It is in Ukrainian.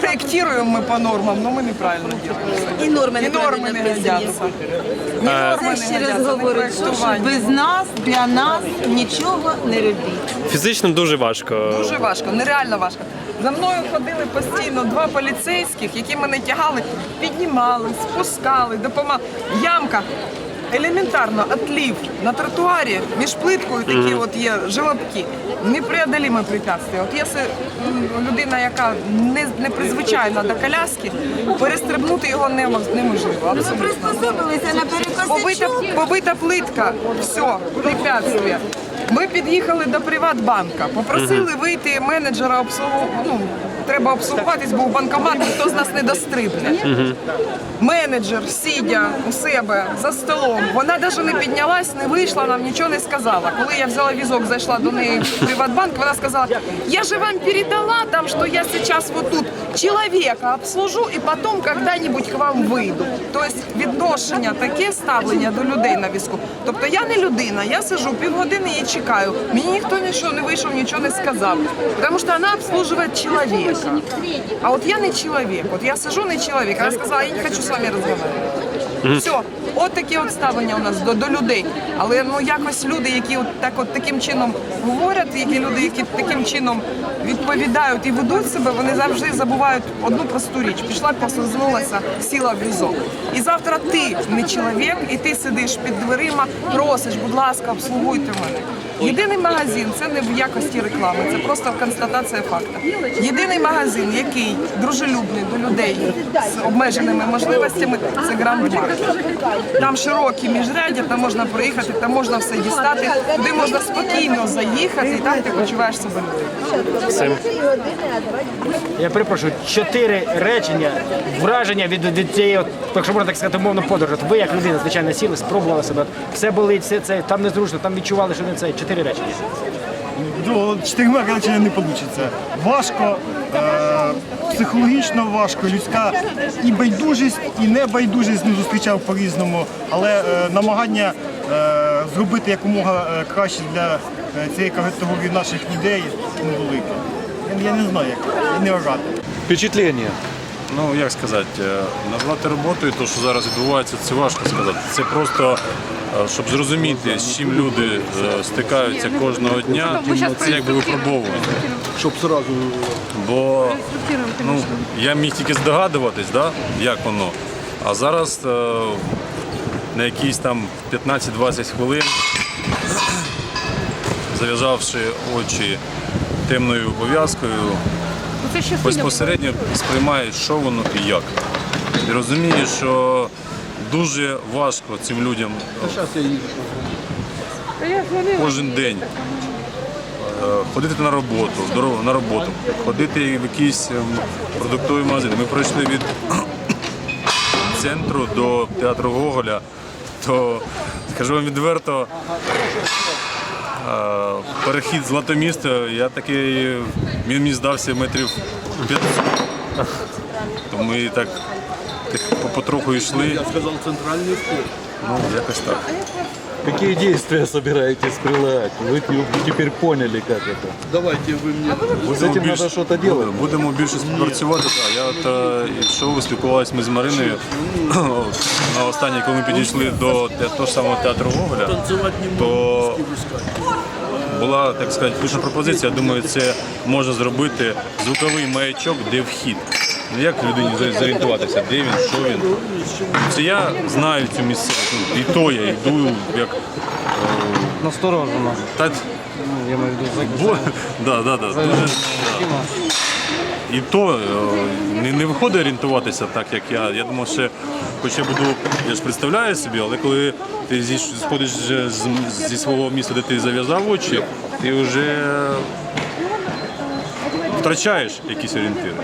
проектируем мы по нормам, но мы неправильно делаем. І норми норми неправильно не написані. І норми Це не ще раз говорить, що проектування. без нас, для нас нічого не робіть. Фізично дуже важко. Дуже важко, нереально важко. За мною ходили постійно два поліцейських, які мене тягали, піднімали, спускали, допомагали. Ямка. Елементарно, отлив на тротуарі між плиткою такі от є желобки. Непреодоліме препятствие. От якщо людина, яка не, не призвичайна до коляски, перестрибнути його немо- неможливо. Абсолютно. Приспособилися на Побита, побита плитка, все, препятствие. Ми під'їхали до Приватбанка, попросили вийти менеджера обслугу. Ну, треба обслугуватись, бо в банкомат ніхто з нас не дострибне. Менеджер, сидя у себе за столом, вона навіть не піднялась, не вийшла, нам нічого не сказала. Коли я взяла візок, зайшла до неї в Приватбанк, вона сказала, я же вам передала там, що я сейчас вот тут чоловіка обслужу і потім когда-нибудь к вам вийду. Тобто відношення, таке ставлення до людей на візку. Тобто я не людина, я сижу півгодини і чекаю. Мені ніхто нічого не вийшов, нічого не сказав. Тому що вона обслуживає чоловіка. А от я не чоловік, от я сижу не чоловік. Вона сказала, я не хочу з вами розмовляти. Все, от таке от ставлення у нас до, до людей. Але ну якось люди, які от так от таким чином говорять, які люди, які таким чином відповідають і ведуть себе, вони завжди забувають одну просту річ. Пішла, послизнулася, сіла в візок. І завтра ти не чоловік, і ти сидиш під дверима, просиш, будь ласка, обслугуйте мене. Єдиний магазин це не в якості реклами, це просто констатація факту. Єдиний магазин, який дружелюбний до людей з обмеженими можливостями, це Гранд Маркет. Там широкі міжрядя, там можна проїхати, там можна все дістати, туди можна спокійно заїхати, і там ти почуваєш себе людиною. Я перепрошую, чотири речення, враження від, від цієї, от, якщо можна так сказати, умовно подорожі. От ви як людина, звичайно, сіли, спробували себе. Все болить, все це там незручно, там відчували, що не це. Чотири речення. До чотирьма речень не вийде. Важко, е, психологічно важко, людська і байдужість, і небайдужість не зустрічав по-різному, але е, намагання е, зробити якомога е, краще для е, цієї категорії наших людей ну, велике. Я, я не знаю, як я не орати. Впечатлення. Ну як сказати, е, назвати роботою, то що зараз відбувається, це важко сказати. Це просто щоб зрозуміти, з чим люди е, стикаються кожного дня, це якби випробовування. Щоб сразу Бо ну, я міг тільки здогадуватись, да, як воно. А зараз е, на якісь там 15-20 хвилин, зав'язавши очі темною пов'язкою, безпосередньо сприймаєш, що воно і як. І розумієш, що дуже важко цим людям кожен день е, ходити на роботу, на роботу, ходити в якийсь ем, продуктовий магазин. Ми пройшли від центру до театру Гоголя, то скажу вам відверто. е, Перехід Златомісто, я такий, він мені здався метрів 500 То ми так, так потроху йшли. я сказав центральний вход. Ну, якось так. Какие действия собираетесь прилагать? Вы те- теперь поняли, как это. Давайте ви мені. С этим надо что-то делать. Будемо, будемо більше співпрацювати. Так. Я от е, йшов, спілкувалися ми з Мариною на останній, коли ми підійшли до те- того ж самого театру Гоголя, Танцювати не то була так сказати пишна пропозиція. Я думаю, це можна зробити звуковий маячок, де вхід. Ну, Як людині зорієнтуватися, де він, що він. Це я знаю цю місцевість. Ну, І то я йду як. Насторожено. Та, Я маю в виду, Бо, да, да, да. Дуже, і то е, не, не виходить орієнтуватися так, як я. Я думав, що хоч я буду, я ж представляю собі, але коли ти зі, сходиш з, зі свого міста, де ти зав'язав очі, ти вже втрачаєш якісь орієнтири.